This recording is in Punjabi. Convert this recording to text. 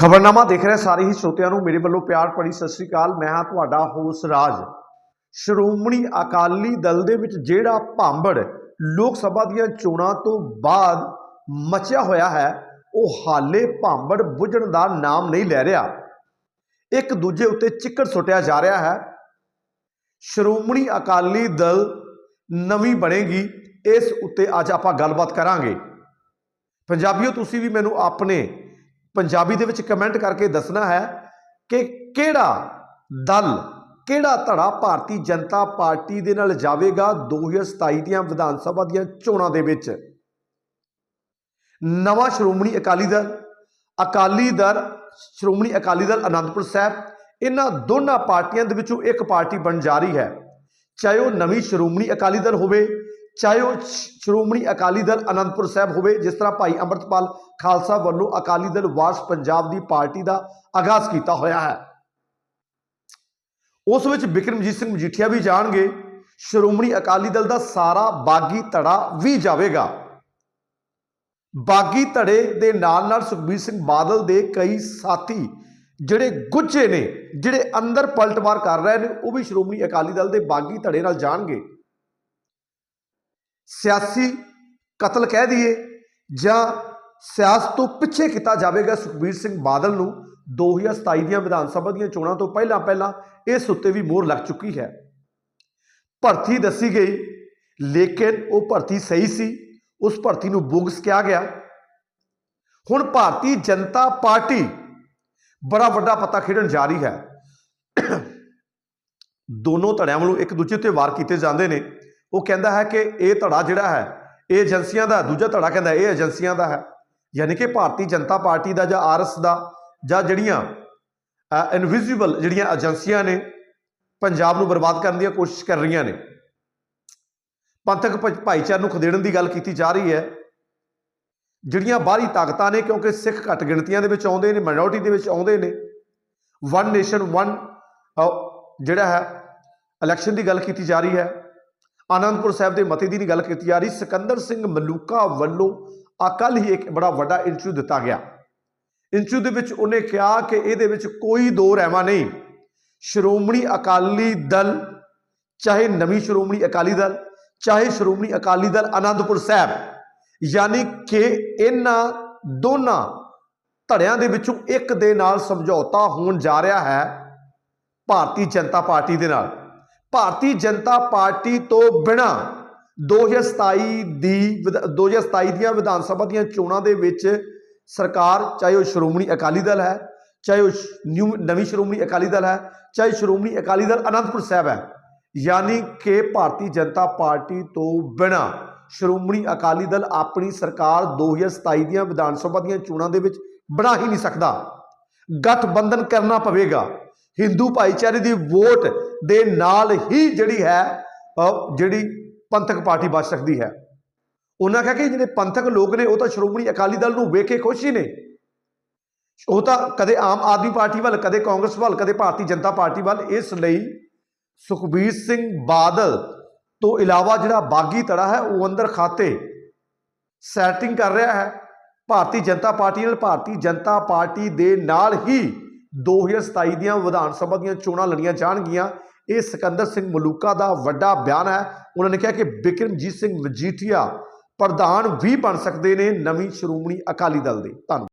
ਖਬਰਨਾਮਾ ਦੇਖ ਰਹੇ ਸਾਰੇ ਹੀ ਸਰੋਤਿਆਂ ਨੂੰ ਮੇਰੇ ਵੱਲੋਂ ਪਿਆਰ ਭਰੀ ਸਤਿ ਸ੍ਰੀ ਅਕਾਲ। ਮੈਂ ਹਾਂ ਤੁਹਾਡਾ ਹੋਸ ਰਾਜ। ਸ਼੍ਰੋਮਣੀ ਅਕਾਲੀ ਦਲ ਦੇ ਵਿੱਚ ਜਿਹੜਾ ਭਾਂਬੜ ਲੋਕ ਸਭਾ ਦੀਆਂ ਚੋਣਾਂ ਤੋਂ ਬਾਅਦ ਮਚਿਆ ਹੋਇਆ ਹੈ, ਉਹ ਹਾਲੇ ਭਾਂਬੜ ਬੁੱਝਣ ਦਾ ਨਾਮ ਨਹੀਂ ਲੈ ਰਿਹਾ। ਇੱਕ ਦੂਜੇ ਉੱਤੇ ਚਿੱਕੜ ਸੁੱਟਿਆ ਜਾ ਰਿਹਾ ਹੈ। ਸ਼੍ਰੋਮਣੀ ਅਕਾਲੀ ਦਲ ਨਵੀਂ ਬਣੇਗੀ। ਇਸ ਉੱਤੇ ਅੱਜ ਆਪਾਂ ਗੱਲਬਾਤ ਕਰਾਂਗੇ। ਪੰਜਾਬੀਓ, ਤੁਸੀਂ ਵੀ ਮੈਨੂੰ ਆਪਣੇ ਪੰਜਾਬੀ ਦੇ ਵਿੱਚ ਕਮੈਂਟ ਕਰਕੇ ਦੱਸਣਾ ਹੈ ਕਿ ਕਿਹੜਾ ਦਲ, ਕਿਹੜਾ ਧੜਾ ਭਾਰਤੀ ਜਨਤਾ ਪਾਰਟੀ ਦੇ ਨਾਲ ਜਾਵੇਗਾ 2027 ਦੀਆਂ ਵਿਧਾਨ ਸਭਾ ਦੀਆਂ ਚੋਣਾਂ ਦੇ ਵਿੱਚ? ਨਵਾਂ ਸ਼੍ਰੋਮਣੀ ਅਕਾਲੀ ਦਲ ਅਕਾਲੀ ਦਲ, ਸ਼੍ਰੋਮਣੀ ਅਕਾਲੀ ਦਲ ਅਨੰਦਪੁਰ ਸਾਹਿਬ, ਇਹਨਾਂ ਦੋਨਾਂ ਪਾਰਟੀਆਂ ਦੇ ਵਿੱਚੋਂ ਇੱਕ ਪਾਰਟੀ ਬਣ ਜਾ ਰਹੀ ਹੈ। ਚਾਹੇ ਉਹ ਨਵੀਂ ਸ਼੍ਰੋਮਣੀ ਅਕਾਲੀ ਦਲ ਹੋਵੇ ਚਾਹੇ ਉਹ ਸ਼੍ਰੋਮਣੀ ਅਕਾਲੀ ਦਲ ਅਨੰਦਪੁਰ ਸਾਹਿਬ ਹੋਵੇ, ਜਿਸ ਤਰ੍ਹਾਂ ਭਾਈ ਅੰਮ੍ਰਿਤਪਾਲ ਖਾਲਸਾ ਵੱਲੋਂ ਅਕਾਲੀ ਦਲ ਵਾਰਸ ਪੰਜਾਬ ਦੀ ਪਾਰਟੀ ਦਾ ਆਗਾਜ਼ ਕੀਤਾ ਹੋਇਆ ਹੈ। ਉਸ ਵਿੱਚ ਬਿਕਰਮਜੀਤ ਸਿੰਘ ਮਜੀਠੀਆ ਵੀ ਜਾਣਗੇ, ਸ਼੍ਰੋਮਣੀ ਅਕਾਲੀ ਦਲ ਦਾ ਸਾਰਾ ਬਾਗੀ ਧੜਾ ਵੀ ਜਾਵੇਗਾ। ਬਾਗੀ ਧੜੇ ਦੇ ਨਾਲ ਨਾਲ ਸੁਖਬੀਰ ਸਿੰਘ ਬਾਦਲ ਦੇ ਕਈ ਸਾਥੀ ਜਿਹੜੇ ਗੁੱਝੇ ਨੇ, ਜਿਹੜੇ ਅੰਦਰ ਪਲਟਵਾਰ ਕਰ ਰਹੇ ਨੇ, ਉਹ ਵੀ ਸ਼੍ਰੋਮਣੀ ਅਕਾਲੀ ਦਲ ਦੇ ਬਾਗੀ ਧੜੇ ਨਾਲ ਜਾਣਗੇ। ਸਿਆਸੀ ਕਤਲ ਕਹਿ ਦਈਏ ਜਾਂ ਸਿਆਸਤ ਤੋਂ ਪਿੱਛੇ ਕੀਤਾ ਜਾਵੇਗਾ ਸੁਖਬੀਰ ਸਿੰਘ ਬਾਦਲ ਨੂੰ 2027 ਦੀਆਂ ਵਿਧਾਨ ਸਭਾ ਦੀਆਂ ਚੋਣਾਂ ਤੋਂ ਪਹਿਲਾਂ ਪਹਿਲਾਂ ਇਸ ਉੱਤੇ ਵੀ ਮੋਹਰ ਲੱਗ ਚੁੱਕੀ ਹੈ। ਭਰਤੀ ਦੱਸੀ ਗਈ, ਲੇਕਿਨ ਉਹ ਭਰਤੀ ਸਹੀ ਸੀ, ਉਸ ਭਰਤੀ ਨੂੰ ਬੋਗਸ ਕਿਹਾ ਗਿਆ। ਹੁਣ ਭਾਰਤੀ ਜਨਤਾ ਪਾਰਟੀ ਬੜਾ ਵੱਡਾ ਪਤਾ ਖੇਡਣ ਜਾ ਰਹੀ ਹੈ। ਦੋਨੋਂ ਧੜਿਆਂ ਵੱਲੋਂ ਇੱਕ ਦੂਜੇ ਤੇ ਵਾਰ ਕੀਤੇ ਜਾਂਦੇ ਨੇ। ਉਹ ਕਹਿੰਦਾ ਹੈ ਕਿ ਇਹ ਧੜਾ ਜਿਹੜਾ ਹੈ, ਇਹ ਏਜੰਸੀਆਂ ਦਾ ਦੂਜਾ ਧੜਾ ਕਹਿੰਦਾ ਇਹ ਏਜੰਸੀਆਂ ਦਾ ਹੈ। ਯਾਨੀ ਕਿ ਭਾਰਤੀ ਜਨਤਾ ਪਾਰਟੀ ਦਾ ਜਾਂ ਆਰਐਸ ਦਾ ਜਾਂ ਜਿਹੜੀਆਂ ਇਨਵਿਜ਼ੀਬਲ ਜਿਹੜੀਆਂ ਏਜੰਸੀਆਂ ਨੇ, ਪੰਜਾਬ ਨੂੰ ਬਰਬਾਦ ਕਰਨ ਦੀਆਂ ਕੋਸ਼ਿਸ਼ ਕਰ ਰਹੀਆਂ ਨੇ। ਪੰਥਕ ਭਾਈਚਾਰੇ ਨੂੰ ਖਦੇੜਨ ਦੀ ਗੱਲ ਕੀਤੀ ਜਾ ਰਹੀ ਹੈ। ਜਿਹੜੀਆਂ ਬਾਹਰੀ ਤਾਕਤਾਂ ਨੇ, ਕਿਉਂਕਿ ਸਿੱਖ ਘੱਟ ਗਿਣਤੀਆਂ ਦੇ ਵਿੱਚ ਆਉਂਦੇ ਨੇ ਮਾਈਨੋਰਟੀ ਦੇ ਵਿੱਚ ਆਉਂਦੇ ਨੇ ਵਨ ਨੇਸ਼ਨ ਵਨ ਜਿਹੜਾ ਹੈ ਇਲੈਕਸ਼ਨ ਦੀ ਗੱਲ ਕੀਤੀ ਜਾ ਰਹੀ ਹੈ। ਆਨੰਦਪੁਰ ਸਾਹਿਬ ਦੇ ਮਤੇ ਦੀ ਨਹੀਂ ਗੱਲ ਕੀਤੀ ਜਾ ਰਹੀ, ਸਿਕੰਦਰ ਸਿੰਘ ਮਲੂਕਾ ਵੱਲੋਂ ਅਕਲ ਹੀ ਇੱਕ ਬੜਾ ਵੱਡਾ ਇੰਟਰਵਿਊ ਦਿੱਤਾ ਗਿਆ। ਇੰਟਰਵਿਊ ਦੇ ਵਿੱਚ ਉਹਨੇ ਕਿਹਾ ਕਿ ਇਹਦੇ ਵਿੱਚ ਕੋਈ ਦੋ ਰਹਿਮਾ ਨਹੀਂ। ਸ਼੍ਰੋਮਣੀ ਅਕਾਲੀ ਦਲ, ਚਾਹੇ ਨਵੀਂ ਸ਼੍ਰੋਮਣੀ ਅਕਾਲੀ ਦਲ, ਚਾਹੇ ਸ਼੍ਰੋਮਣੀ ਅਕਾਲੀ ਦਲ ਆਨੰਦਪੁਰ ਸਾਹਿਬ, ਯਾਨੀ ਕਿ ਇਹਨਾਂ ਦੋਨਾਂ ਧੜਿਆਂ ਦੇ ਵਿੱਚੋਂ ਇੱਕ ਦੇ ਨਾਲ ਸਮਝੌਤਾ ਹੋਣ ਜਾ ਰਿਹਾ ਹੈ, ਭਾਰਤੀ ਜਨਤਾ ਪਾਰਟੀ ਦੇ ਨਾਲ। ਭਾਰਤੀ ਜਨਤਾ ਪਾਰਟੀ ਤੋਂ ਬਿਨਾ 2027 ਦੀ ਵਿਧ- 2027 ਦੀਆਂ ਵਿਧਾਨ ਸਭਾ ਦੀਆਂ ਚੋਣਾਂ ਦੇ ਵਿੱਚ ਸਰਕਾਰ, ਚਾਹੇ ਉਹ ਸ਼੍ਰੋਮਣੀ ਅਕਾਲੀ ਦਲ ਹੈ, ਚਾਹੇ ਉਹ ਨਿਊ, ਨਵੀਂ ਸ਼੍ਰੋਮਣੀ ਅਕਾਲੀ ਦਲ ਹੈ, ਚਾਹੇ ਸ਼੍ਰੋਮਣੀ ਅਕਾਲੀ ਦਲ ਅਨੰਦਪੁਰ ਸਾਹਿਬ ਹੈ, ਯਾਨੀ ਕਿ ਭਾਰਤੀ ਜਨਤਾ ਪਾਰਟੀ ਤੋਂ ਬਿਨਾ ਸ਼੍ਰੋਮਣੀ ਅਕਾਲੀ ਦਲ ਆਪਣੀ ਸਰਕਾਰ 2027 ਦੀਆਂ ਵਿਧਾਨ ਸਭਾ ਦੀਆਂ ਚੋਣਾਂ ਦੇ ਵਿੱਚ ਬਣਾ ਹੀ ਨਹੀਂ ਸਕਦਾ। ਗਠਬੰਧਨ ਕਰਨਾ ਪਵੇਗਾ। ਹਿੰਦੂ ਭਾਈਚਾਰੇ ਦੀ ਵੋਟ ਦੇ ਨਾਲ ਹੀ ਜਿਹੜੀ ਹੈ ਜਿਹੜੀ ਪੰਥਕ ਪਾਰਟੀ ਬਚ ਸਕਦੀ ਹੈ। ਉਹਨਾਂ ਕਿਹਾ ਕਿ ਜਿਹੜੇ ਪੰਥਕ ਲੋਕ ਨੇ, ਉਹ ਤਾਂ ਸ਼੍ਰੋਮਣੀ ਅਕਾਲੀ ਦਲ ਨੂੰ ਵੇਖ ਕੇ ਖੁਸ਼ ਹੀ ਨੇ। ਉਹ ਤਾਂ ਕਦੇ ਆਮ ਆਦਮੀ ਪਾਰਟੀ ਵੱਲ, ਕਦੇ ਕਾਂਗਰਸ ਵੱਲ, ਕਦੇ ਭਾਰਤੀ ਜਨਤਾ ਪਾਰਟੀ ਵੱਲ ਇਸ ਲਈ ਸੁਖਬੀਰ ਸਿੰਘ ਬਾਦਲ ਤੋਂ ਇਲਾਵਾ ਜਿਹੜਾ ਬਾਗੀ ਧੜਾ ਹੈ, ਉਹ ਅੰਦਰ ਖਾਤੇ ਸੈਟਿੰਗ ਕਰ ਰਿਹਾ ਹੈ। ਭਾਰਤੀ ਜਨਤਾ ਪਾਰਟੀ ਨਾਲ ਭਾਰਤੀ ਜਨਤਾ ਪਾਰਟੀ ਦੇ ਨਾਲ ਹੀ 2027 ਦੀਆਂ ਵਿਧਾਨ ਸਭਾ ਦੀਆਂ ਚੋਣਾਂ ਲੜੀਆਂ ਜਾਣਗੀਆਂ। ਇਹ ਸਿਕੰਦਰ ਸਿੰਘ ਮਲੂਕਾ ਦਾ ਵੱਡਾ ਬਿਆਨ ਹੈ। ਉਹਨਾਂ ਨੇ ਕਿਹਾ ਕਿ ਬਿਕਰਮਜੀਤ ਸਿੰਘ ਮਜੀਠੀਆ ਪ੍ਰਧਾਨ ਵੀ ਬਣ ਸਕਦੇ ਨੇ ਨਵੀਂ ਸ਼੍ਰੋਮਣੀ ਅਕਾਲੀ ਦਲ ਦੇ। ਧੰਨਵਾਦ।